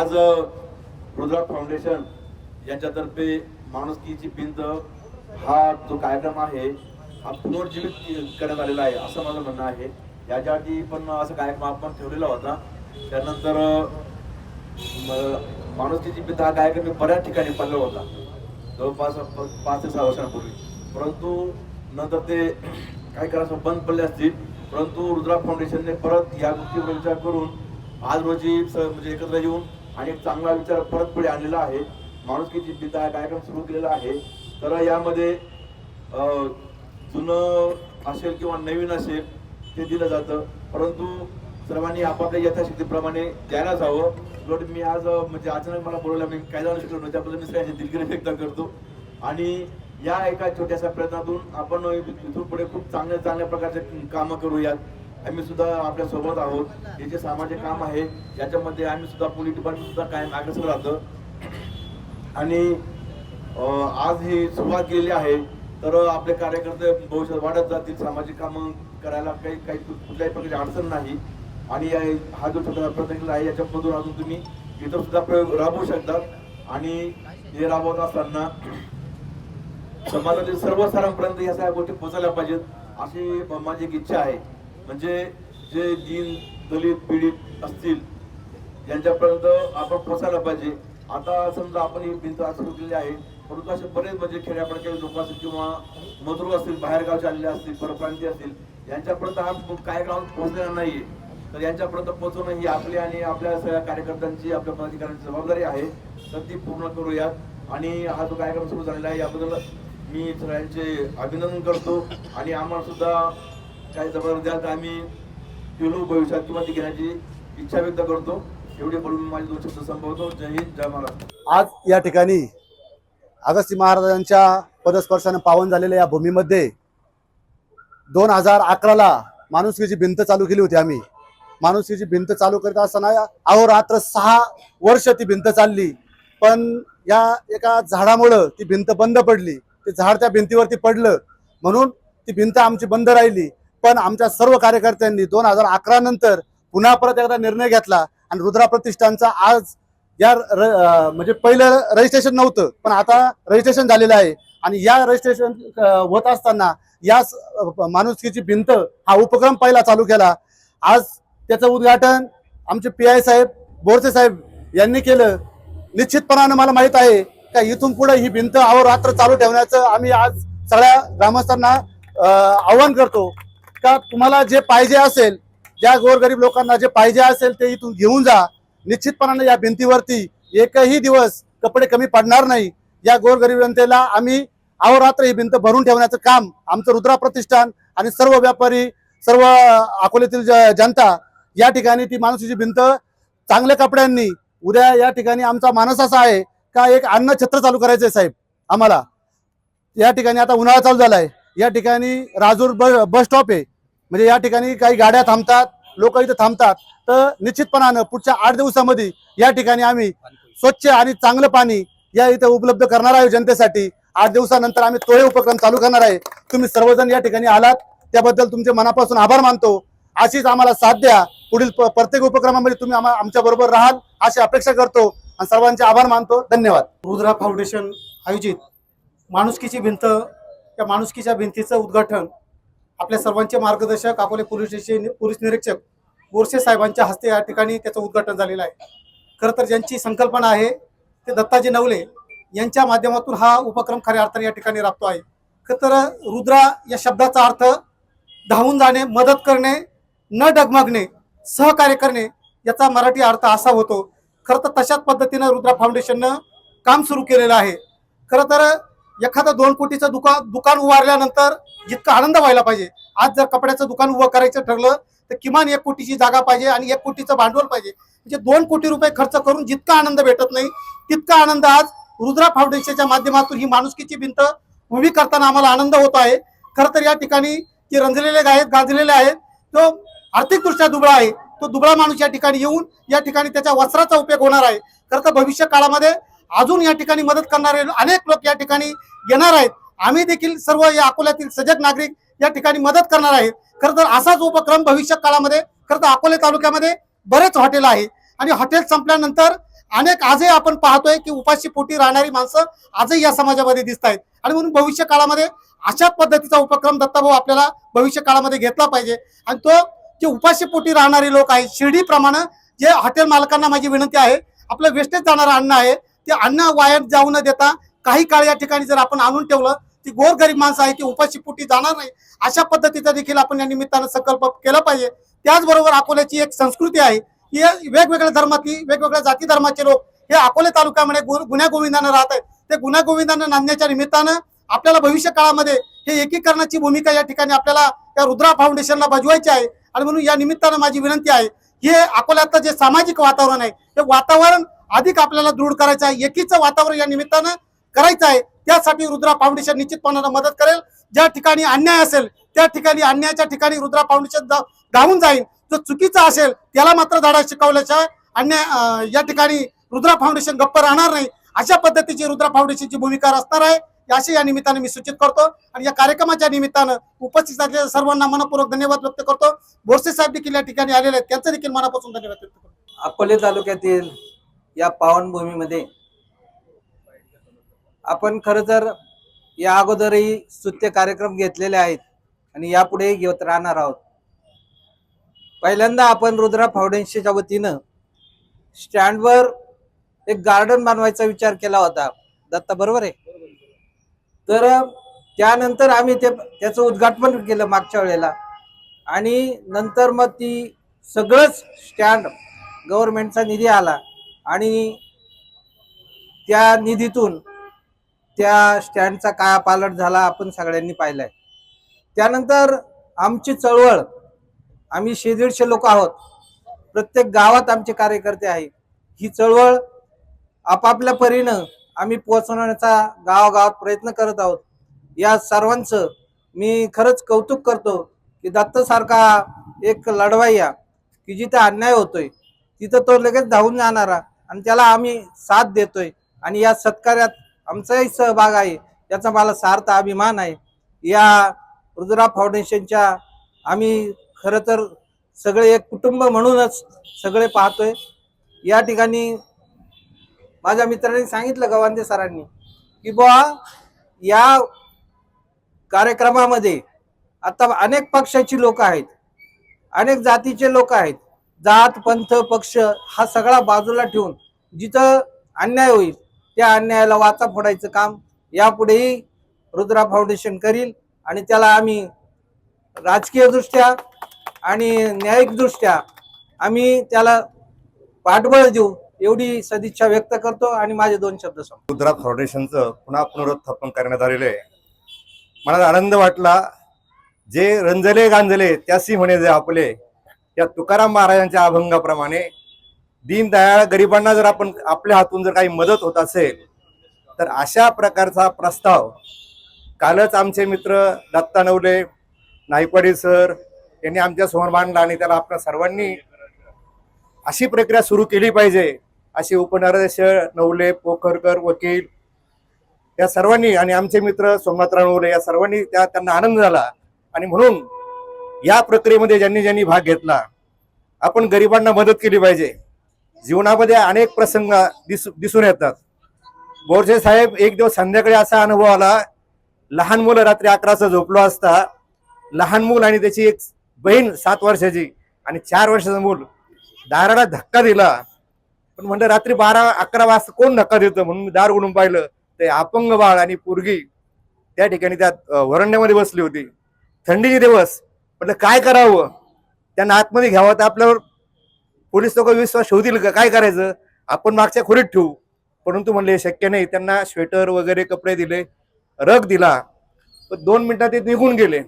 आज रुद्रा फाउंडेशन यांच्यातर्फे माणुसकीची भिंत हा जो कार्यक्रम आहे हा पुनर्जीवित करण्यात आलेला आहे असं माझं म्हणणं आहे. याच्या आधी पण असा कार्यक्रम आपण ठेवलेला होता. त्यानंतर माणुसकीची भिंत हा कार्यक्रम मी बऱ्याच ठिकाणी पाहिला होता. जवळपास पाच ते सहा वर्षांपूर्वी. परंतु नंतर ते काय करायचं बंद पडले असतील. परंतु रुद्रा फाउंडेशनने परत या गोष्टीवर विचार करून आज रोजी म्हणजे एकत्र येऊन आणि एक चांगला विचार परत पुढे आणलेला आहे. माणुसकीची भिंत हा कार्यक्रम सुरू केलेला आहे. तर यामध्ये जुनं असेल किंवा नवीन असेल ते दिलं जातं. परंतु सर्वांनी आपापल्या यथाशक्तीप्रमाणे द्यायला जावं. बट मी आज म्हणजे अचानक मला बोलवलं मी काय जाणू शकलो नाही त्याबद्दल मी सगळ्यांची दिलगिरी व्यक्त करतो. आणि या एका छोट्याशा प्रयत्नातून आपण इथून पुढे खूप चांगल्या चांगल्या प्रकारचे कामं करूयात. आम्ही सुद्धा आपल्यासोबत आहोत. हे जे सामाजिक काम आहे याच्यामध्ये आम्ही सुद्धा पोलीस डिपार्टमेंट सुद्धा कायम अग्रेसर राहतं. आणि आज ही सुरुवात केलेली आहे तर आपले कार्यकर्ते भविष्यात वाढत जातील. सामाजिक कामं करायला काही काही कुठल्याही प्रकारची अडचण नाही. आणि या- हा जो छोटा प्रयत्न आहे याच्यामधून अजून तुम्ही इतर सुद्धा प्रयोग राबवू शकतात. आणि हे राबवत असताना समाजातील सर्व स्तरांपर्यंत या सगळ्या गोष्टी पोहोचायला पाहिजेत अशी माझी एक इच्छा आहे. म्हणजे जे दीन दलित पीडित असतील यांच्यापर्यंत आपण पोचायला पाहिजे. आता समजा आपण ही भिंत आज केलेली आहे परंतु असे बरेच म्हणजे खेड्यापाड्याचे लोक असतील किंवा मजूर असतील बाहेरगावचे आलेले असतील परप्रांती असतील यांच्यापर्यंत हा कार्यक्रम पोहोचलेला नाहीये. तर यांच्यापर्यंत पोहोचवणं ही आपली आणि आपल्या सगळ्या कार्यकर्त्यांची आपल्या पदाधिकाऱ्यांची जबाबदारी आहे. तर ती पूर्ण करूयात. आणि हा जो कार्यक्रम सुरू झालेला आहे याबद्दल मी सगळ्यांचे अभिनंदन करतो. आणि आम्हाला सुद्धा काही जबाबदारी द्याल तर आम्ही पिलू भविष्यात किंवा ती घेण्याची इच्छा व्यक्त करतो. एवढे बोलून माझे दोन शब्द संपवतो. जय हिंद जय महाराष्ट्र. आज या ठिकाणी अगस्ती महाराजांच्या पदस्पर्शाने पावन झालेल्या या भूमीमध्ये दोन हजार अकराला माणुसकीची भिंत चालू केली होती आम्ही. माणुसकीची भिंत चालू करत असताना अहोरात्र सहा वर्ष ती भिंत चालली. पण या एका झाडामुळं ती भिंत बंद पडली. ते झाड त्या भिंतीवरती पडलं. म्हणून ती भिंत आमची बंद राहिली. पण आमच्या सर्व कार्यकर्त्यांनी दोन हजार अकरा नंतर पुन्हा परत एकदा निर्णय घेतला आणि रुद्रा प्रतिष्ठानचा आज या र- म्हणजे पहिलं रजिस्ट्रेशन नव्हतं पण आता रजिस्ट्रेशन झालेलं आहे. आणि या रजिस्ट्रेशन होत असताना या माणुसकीची भिंत हा उपक्रम पहिला चालू केला. आज त्याचं उद्घाटन आमचे पी आय साहेब बोरसे साहेब यांनी केलं. निश्चितपणानं मला माहीत आहे का इथून पुढे ही भिंत अहोरात्र चालू ठेवण्याचं आम्ही आज सगळ्या ग्रामस्थांना आव्हान करतो. का तुम्हाला जे पाहिजे असेल ज्या गोरगरीब लोकांना जे पाहिजे असेल ते इथून घेऊन जा. निश्चितपणाने या भिंतीवरती एकही दिवस कपडे कमी पडणार नाही. या गोरगरीब जनतेला आम्ही अहोरात्र ही भिंत भरून ठेवण्याचं काम आमचं रुद्रा प्रतिष्ठान आणि सर्व व्यापारी सर्व अकोल्यातील जनता या ठिकाणी ती माणसाची भिंत चांगल्या कपड्यांनी उद्या या ठिकाणी आमचा मानस असा आहे का एक अन्न छत्र चालू करायचं आहे साहेब आम्हाला. या ठिकाणी आता उन्हाळा चालू झालाय. या ठिकाणी राजूर बस स्टॉप आहे. म्हणजे या ठिकाणी काही गाड्या थांबतात लोक इथं थांबतात. तर निश्चितपणानं पुढच्या आठ दिवसामध्ये या ठिकाणी आम्ही स्वच्छ आणि चांगलं पाणी या इथं उपलब्ध करणार आहे जनतेसाठी. आठ दिवसानंतर आम्ही तोही उपक्रम चालू करणार आहे. तुम्ही सर्वजण या ठिकाणी आलात. त्याबद्दल तुमचे मनापासून आभार मानतो. अशीच आम्हाला साथ द्या. पुढील प्रत्येक उपक्रमामध्ये तुम्ही आम्हा आमच्या बरोबर राहाल अशी अपेक्षा करतो. आणि सर्वांचे आभार मानतो. धन्यवाद. रुद्रा फाउंडेशन आयोजित माणुसकीची भिंत त्या माणुसकीच्या भिंतीचं उद्घाटन आपल्या सर्वांचे मार्गदर्शक अकोले पोलीस स्टेशन पोलीस निरीक्षक बोरसे साहेबांच्या हस्ते या ठिकाणी त्याचं उद्घाटन झालेलं आहे. खरं तर ज्यांची संकल्पना आहे ते दत्ताजी नवले यांच्या माध्यमातून हा उपक्रम खऱ्या अर्थाने या ठिकाणी राबतो आहे. खरं तर रुद्रा या शब्दाचा अर्थ धावून जाणे मदत करणे न डगमगणे सहकार्य करणे याचा मराठी अर्थ असा होतो. खरं तर तशाच पद्धतीनं रुद्रा फाउंडेशननं काम सुरू केलेलं आहे. खरं तर एखादं दोन कोटीचं दुका दुकान उभारल्यानंतर जितका आनंद व्हायला पाहिजे. आज जर कपड्याचं दुकान उभं करायचं ठरलं तर किमान एक कोटीची जागा पाहिजे आणि एक कोटीचं भांडवल पाहिजे. म्हणजे दोन कोटी रुपये खर्च करून जितका आनंद भेटत नाही तितका आनंद आज रुद्रा फाउंडेशनच्या माध्यमातून ही माणुसकीची भिंत उभी करताना आम्हाला आनंद होत आहे. खरं तर या ठिकाणी जे रंजलेले आहेत गाजलेले आहेत तो आर्थिकदृष्ट्या दुबळा आहे. तो दुबळा माणूस या ठिकाणी येऊन या ठिकाणी त्याच्या वस्त्राचा उपयोग होणार आहे. खरं तर भविष्य काळामध्ये अजून या ठिकाणी मदत करणारे अनेक लोक या ठिकाणी येणार आहेत. आम्ही देखील सर्व या अकोल्यातील सजग नागरिक या ठिकाणी मदत करणार आहेत. खरं तर असाच उपक्रम भविष्य काळामध्ये खरं तर अकोले तालुक्यामध्ये बरेच हॉटेल आहे. आणि हॉटेल संपल्यानंतर अनेक आजही आपण पाहतोय की उपाशी पोटी राहणारी माणसं आजही या समाजामध्ये दिसत आहेत. आणि म्हणून भविष्य काळामध्ये अशा पद्धतीचा उपक्रम दत्ताभाऊ आपल्याला भविष्य काळामध्ये घेतला पाहिजे. आणि तो जे उपाशी पोटी राहणारे लोक आहेत शिर्डीप्रमाणे जे हॉटेल मालकांना माझी विनंती आहे आपलं वेस्टेज जाणारं अन्न आहे ते अन्न वाया जाऊ न देता काही काळ या ठिकाणी जर आपण आणून ठेवलं ती गोरगरीब माणसं आहे ती उपाशी पोटी जाणार नाही. अशा पद्धतीचा देखील आपण या निमित्तानं संकल्प केला पाहिजे. त्याचबरोबर अकोल्याची एक संस्कृती आहे की वेगवेगळ्या धर्मातली वेगवेगळ्या जाती धर्माचे लोक हे अकोले तालुक्यामध्ये गु- गुन्ह्या गोविंदानं राहत आहेत. ते गुन्हागोविंदानं नांदण्याच्या निमित्तानं आपल्याला भविष्य काळामध्ये हे एकीकरणाची भूमिका या ठिकाणी आपल्याला या रुद्रा फाउंडेशनला बजवायची आहे. आणि म्हणून या निमित्तानं माझी विनंती आहे हे अकोल्याचं जे सामाजिक वातावरण आहे ते वातावरण अधिक आपल्याला दृढ करायचं आहे. एकीचं वातावरण या निमित्तानं करायचं आहे त्यासाठी रुद्रा फाउंडेशन निश्चितपणानं मदत करेल. ज्या ठिकाणी अन्याय असेल त्या ठिकाणी अन्यायाच्या ठिकाणी रुद्रा फाउंडेशन धावून जाईल. जो चुकीचा असेल त्याला मात्र धडा शिकवल्याशिवाय अन्याय या ठिकाणी रुद्रा फाउंडेशन गप्प राहणार नाही. अशा पद्धतीची रुद्रा फाउंडेशनची भूमिका असणार आहे. अशी या निमित्तानं मी सूचित करतो आणि या कार्यक्रमाच्या निमित्तानं उपस्थित असलेल्या सर्वांना मनपूर्वक धन्यवाद व्यक्त करतो. बोरसे साहेब देखील या ठिकाणी आलेले आहेत. त्यांचं देखील मनापासून धन्यवाद व्यक्त करतो. अकोले तालुक्यातील या पावनभूमीमध्ये आपण खरं तर या अगोदरही स्तुत्य कार्यक्रम घेतलेले आहेत आणि यापुढेही घेत राहणार आहोत. पहिल्यांदा आपण रुद्रा फाउंडेशनच्या वतीनं स्टँडवर एक गार्डन बनवायचा विचार केला होता. दत्ता बरोबर आहे? तर त्यानंतर आम्ही ते त्याचं उद्घाटन केलं मागच्या वेळेला. आणि नंतर मग ती सगळंच स्टँड गव्हर्नमेंटचा निधी आला. आणि त्या निधीतून त्या स्टँडचा काया पालट झाला आपण सगळ्यांनी पाहिलाय. त्यानंतर आमची चळवळ आम्ही शे दीडशे लोक आहोत. प्रत्येक गावात आमचे कार्यकर्ते आहे ही चळवळ आपापल्या परीनं आम्ही पोहोचवण्याचा गावागावात प्रयत्न करत आहोत. या सर्वांचं मी खरंच कौतुक करतो की दत्तसारखा एक लढवाया की जिथे अन्याय होतोय तिथं तो लगेच धावून जाणारा आणि त्याला आम्ही साथ देतोय आणि या सत्कार्यात आमचाही सहभाग आहे. याचा मला सार्थ अभिमान आहे. या रुद्रा फाउंडेशनच्या आम्ही खरं तर सगळे एक कुटुंब म्हणूनच सगळे पाहतोय. या ठिकाणी माझ्या मित्रांनी सांगितलं गवांदे सरांनी की बुवा या कार्यक्रमामध्ये आता अनेक पक्षाची लोक आहेत. अनेक जातीचे लोक आहेत. जात पंथ पक्ष हा सगळा बाजूला ठेवून जिथं अन्याय होईल त्या अन्यायाला वाचा फोडायचं काम यापुढेही रुद्रा फाउंडेशन करील आणि त्याला आम्ही राजकीय दृष्ट्या आणि न्यायिक दृष्ट्या आम्ही त्याला पाठबळ देऊ एवढी सदिच्छा व्यक्त करतो आणि माझे दोन शब्द संपतो रुद्रा फाउंडेशनचं पुन्हा पुनरुत्थापन करण्यात आलेलं आहे. मला आनंद वाटला जे रंजले गांजले त्यासी म्हणे जे आपले त्या तुकाराम महाराजांच्या अभंगाप्रमाणे दीनदयाळ गरिबांना जर आपण आपल्या हातून जर काही मदत होत असेल तर अशा प्रकारचा प्रस्ताव कालच आमचे मित्र दत्ता नवले नायकवाडी सर यांनी आमच्यासमोर मांडला आणि त्याला आपण सर्वांनी अशी प्रक्रिया सुरू केली पाहिजे असे उपनराध्यक्ष नवले पोखरकर वकील या सर्वांनी आणि आमचे मित्र सोमनाथराव नवले या सर्वांनी त्या त्यांना आनंद झाला. आणि म्हणून या प्रक्रियेमध्ये ज्यांनी ज्यांनी भाग घेतला आपण गरिबांना मदत केली पाहिजे. जीवनामध्ये अनेक प्रसंग दिस दिसून येतात. बोरसे साहेब एक दिवस संध्याकाळी असा अनुभव आला लहान मुलं रात्री अकराचा झोपलो असता लहान मूल आणि त्याची एक बहीण सात वर्षाची आणि चार वर्षाचं मूल दाराला धक्का दिला. पण म्हणलं रात्री बारा अकरा वाजता कोण धक्का देतं? म्हणून दार उडून पाहिलं. ते अपंग बाळ आणि पोरगी त्या ठिकाणी त्या वरंड्यामध्ये बसली होती. थंडीचे दिवस. म्हटलं काय करावं? त्यांना आतमध्ये घ्यावं तर आपल्यावर पोलीस लोक विश्वास ठेवतील का? काय करायचं? आपण मागच्या खोलीत ठेवू. परंतु म्हणले शक्य नाही. त्यांना स्वेटर वगैरे कपडे दिले रग दिला. पण दोन मिनिटात ते निघून गेले.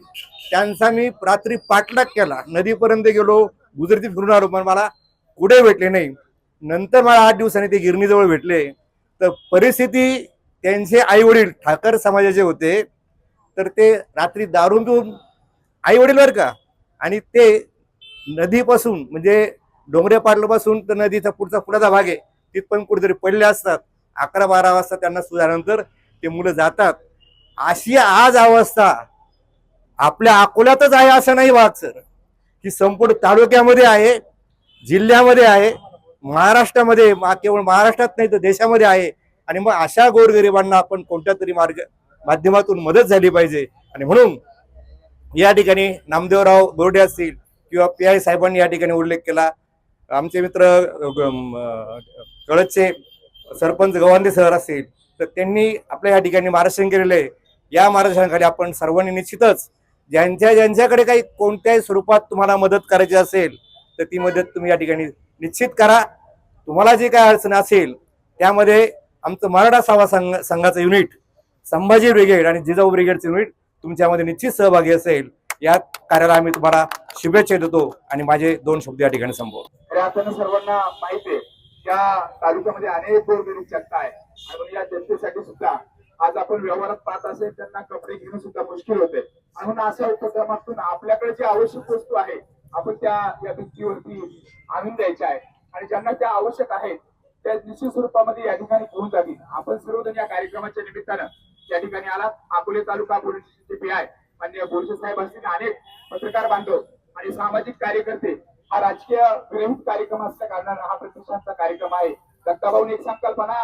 त्यांचा मी रात्री पाठलाग केला. नदीपर्यंत गेलो गुजराती फिरून आलो पण मला कुठे भेटले नाही. नंतर मला आठ दिवसांनी ते गिरणीजवळ भेटले. तर परिस्थिती त्यांचे आई वडील ठाकर समाजाचे होते. तर ते रात्री दारून पिऊन आई वडील बरं का? आणि ते नदीपासून म्हणजे डोंगरे पाटलापासून तर नदीचा पुढचा पुढचा भाग आहे. तिथपर्यंत कुठेतरी पडले असतात. अकरा बारा वाजता त्यांना सुधारल्यानंतर ते मुलं जातात. अशी आज अवस्था. आपल्या अकोल्यातच आहे असं नाही वाग सर. की संपूर्ण तालुक्यामध्ये आहे जिल्ह्यामध्ये आहे महाराष्ट्रामध्ये केवळ महाराष्ट्रात नाही तर देशामध्ये आहे. आणि मग अशा गोरगरिबांना आपण कोणत्या तरी मार्ग माध्यमातून मदत झाली पाहिजे. आणि म्हणून या ठिकाणी नामदेवराव बोर्डे असतील किंवा पी आय साहेबांनी या ठिकाणी उल्लेख केला. आमचे मित्र कळदचे सरपंच गवांदे सर असतील तर त्यांनी आपल्या या ठिकाणी मार्गदर्शन केलेलं आहे. या मार्गदर्शनाखाली आपण सर्वांनी निश्चितच ज्यांच्या ज्यांच्याकडे काही कोणत्याही स्वरूपात तुम्हाला मदत करायची असेल तर ती मदत तुम्ही या ठिकाणी निश्चित करा. तुम्हाला जी काय अडचण असेल त्यामध्ये आमचं मराठा सावा संघ संघाचं युनिट संभाजी ब्रिगेड आणि जिजाऊ ब्रिगेडचं युनिट तुमच्यामध्ये निश्चित सहभागी असेल. या कार्याला आम्ही तुम्हाला शुभेच्छा देतो आणि माझे दोन शब्द या ठिकाणी संपवतो. खऱ्या सर्वांना माहिती आहे त्या तालुक्यामध्ये अनेक गोरगरीब जनता आहे आणि म्हणून या जनतेसाठी सुद्धा आज आपण व्यवहारात पाहत असेल त्यांना कपडे घेणं सुद्धा मुश्किल होते आणि म्हणून अशा उपक्रमातून आपल्याकडे जी आवश्यक वस्तू आहे आपण त्या या भिंतीवरती आणून द्यायच्या आहे आणि ज्यांना त्या आवश्यक आहेत त्या निश्चित स्वरूपामध्ये या ठिकाणी घेऊन जातील. आपण सर्वजण या कार्यक्रमाच्या निमित्तानं या ठिकाणी आलात. अकोले तालुका पोलीस स्टेशनचे पी आय. मान्य बोरसे साहेब असतील अनेक पत्रकार बांधव आणि सामाजिक कार्यकर्ते हा राजकीय विरहित कार्यक्रम असल्या कारणानं हा प्रतिष्ठानचा कार्यक्रम आहे. दत्ताभाऊने एक संकल्पना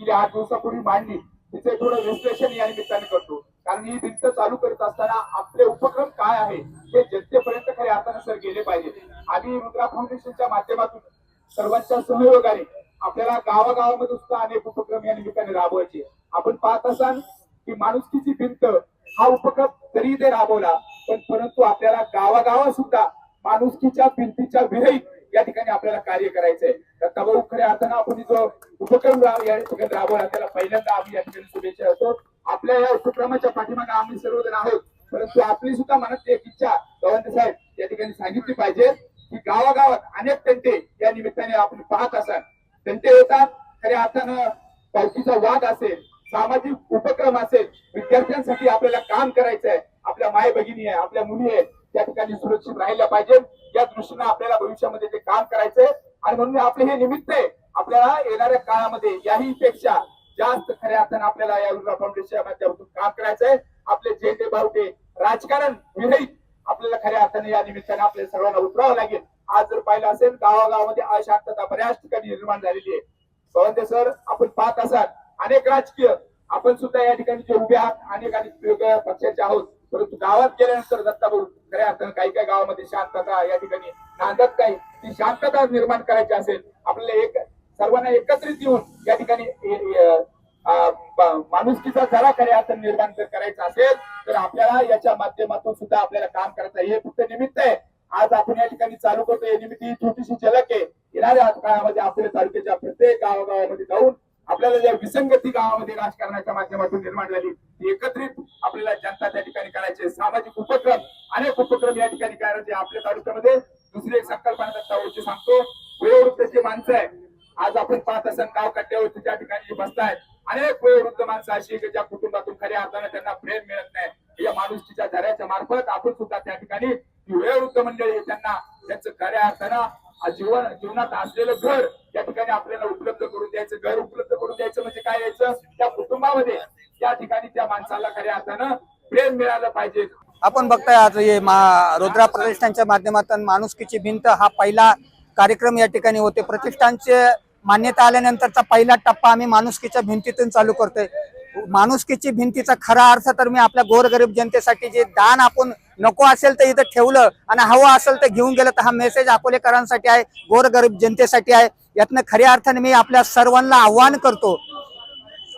की आठ दिवसापूर्वी मांडली तिचे थोडं विश्लेषण या निमित्ताने करतो. कारण ही भिंत चालू करत असताना आपले उपक्रम काय आहे हे जनतेपर्यंत खऱ्या अर्थानं सर गेले पाहिजे. आम्ही मुद्रा फाउंडेशनच्या माध्यमातून सर्वांच्या सहयोगाने आपल्याला गावागावामध्ये सुद्धा अनेक उपक्रम या निमित्ताने राबवायचे. आपण पाहत असाल की माणुसकीची भिंत हा उपक्रम जरी ते राबवला पण परंतु आपल्याला गावागावात सुद्धा माणुसकीच्या भिंतीच्या विरहित या ठिकाणी आपल्याला कार्य करायचंय. तर तबाऊ खऱ्या अर्थानं आपण जो उपक्रम या ठिकाणी राबवला त्याला पहिल्यांदा आम्ही या ठिकाणी शुभेच्छा देतो. आपल्या या उपक्रमाच्या पाठीमागे आम्ही सर्वजण आहोत. परंतु आपली सुद्धा मनात एक इच्छा गवंत साहेब या ठिकाणी सांगितली पाहिजे की गावागावात अनेक तंटे या निमित्ताने आपण पाहत असाल. तंटे येतात खऱ्या अर्थानं पावतीचा वाद असेल सामाजिक उपक्रम असेल विद्यार्थ्यांसाठी आपल्याला काम करायचं आहे आपल्या माय भगिनी आहे आपल्या मुली आहेत त्या ठिकाणी सुरक्षित राहिल्या पाहिजे. या दृष्टीनं आपल्याला भविष्यामध्ये ते काम करायचंय आणि म्हणून आपले हे निमित्त आहे आपल्याला येणाऱ्या काळामध्ये याही पेक्षा जास्त खऱ्या अर्थानं आपल्याला या रुद्रा फाउंडेशनच्या माध्यमातून काम करायचंय. आपले झेंडे बावटे राजकारण विरहित आपल्याला खऱ्या अर्थाने या निमित्ताने आपल्या सर्वांना उतरावं लागेल. आज जर पाहिलं असेल गावागावामध्ये अशांतता बऱ्याच ठिकाणी निर्माण झालेली आहे. सवंदे सर आपण पाहत असाल अनेक राजकीय आपण सुद्धा या ठिकाणी जे उभे आहात अनेक अनेक वेगवेगळ्या पक्षाचे आहोत. परंतु गावात गेल्यानंतर दत्ताभाऊ खऱ्या अर्थानं काही काही गावामध्ये शांतता या ठिकाणी नांदत नाही. ती शांतता निर्माण करायची असेल आपल्याला एक सर्वांना एकत्रित येऊन या ठिकाणी माणुसकीचा जरा खऱ्या अर्थ निर्माण जर करायचा असेल तर आपल्याला याच्या माध्यमातून सुद्धा आपल्याला काम करायचं आहे हे फक्त निमित्त आहे. आज आपण या ठिकाणी चालू करतो हे निमित्त ही छोटीशी झलक आहे. येणाऱ्या काळामध्ये आपल्या तालुक्याच्या प्रत्येक गावागावामध्ये जाऊन आपल्याला ज्या विसंगती गावामध्ये राजकारणाच्या माध्यमातून निर्माण झाली ती एकत्रित आपल्याला जनता त्या ठिकाणी करायचे सामाजिक उपक्रम अनेक उपक्रम या ठिकाणी करायचे आपल्या तालुक्यामध्ये दुसरी एक संकल्पना दत्तावरची सांगतो. वयोवृद्धची माणसं आहे आज आपण पाहत असाल गाव कट्ट्यावरती त्या ठिकाणी बसतायत अनेक वयोवृद्ध माणसं अशी की ज्या कुटुंबातून खऱ्या अर्थानं त्यांना प्रेम मिळत नाही. या माणुसकीच्या झऱ्याच्या मार्फत आपण सुद्धा त्या ठिकाणी वयोवृद्ध मंडळी त्यांना त्यांचं खऱ्या अर्थानं जीवन जीवनात असलेलं घर त्या ठिकाणी आपल्याला उपलब्ध करून द्यायचं घर उपलब्ध करून द्यायचं म्हणजे काय यायचं? त्या कुटुंबामध्ये त्या ठिकाणी त्या माणसाला खऱ्या अर्थानं प्रेम मिळालं पाहिजे. आपण बघताय आज हे रुद्रा प्रतिष्ठानच्या माध्यमातून माणुसकीची भिंत हा पहिला कार्यक्रम या ठिकाणी होते. प्रतिष्ठानचे मान्यता आल्यानंतरचा पहिला टप्पा आम्ही माणुसकीच्या भिंतीतून चालू करतोय. माणुसकीची भिंतीचा खरा अर्थ तर मी आपल्या गोरगरीब जनतेसाठी जे दान आपण नको असेल तर इथं ठेवलं आणि हवं असेल तर घेऊन गेलं तर हा मेसेज अकोलेकरांसाठी आहे गोरगरीब जनतेसाठी आहे. यातनं खऱ्या अर्थाने मी आपल्या सर्वांना आव्हान करतो.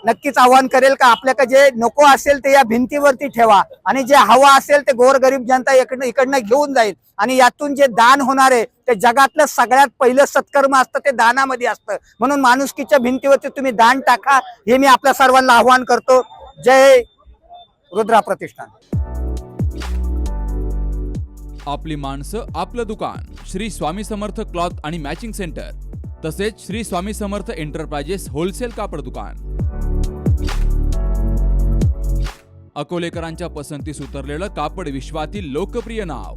नक्कीच आव्हान करेल का आपल्याकडे जे नको असेल ते या भिंतीवरती ठेवा आणि जे हवं असेल ते गोरगरीब जनता इकडनं इकडनं घेऊन जाईल. आणि यातून जे दान होणार आहे ते जगातलं सगळ्यात पहिलं सत्कर्म असतं ते दानामध्ये असतं. म्हणून माणुसकीच्या भिंतीवरती तुम्ही दान टाका हे मी आपल्या सर्वांना आव्हान करतो. जय रुद्रा प्रतिष्ठान. आपली माणसं आपलं दुकान श्री स्वामी समर्थ क्लॉथ आणि मॅचिंग सेंटर तसेच श्री स्वामी समर्थ एंटरप्राइजेस होलसेल कापड दुकान. अकोलेकरांच्या पसंतीस उतरलेलं कापड विश्वातील लोकप्रिय नाव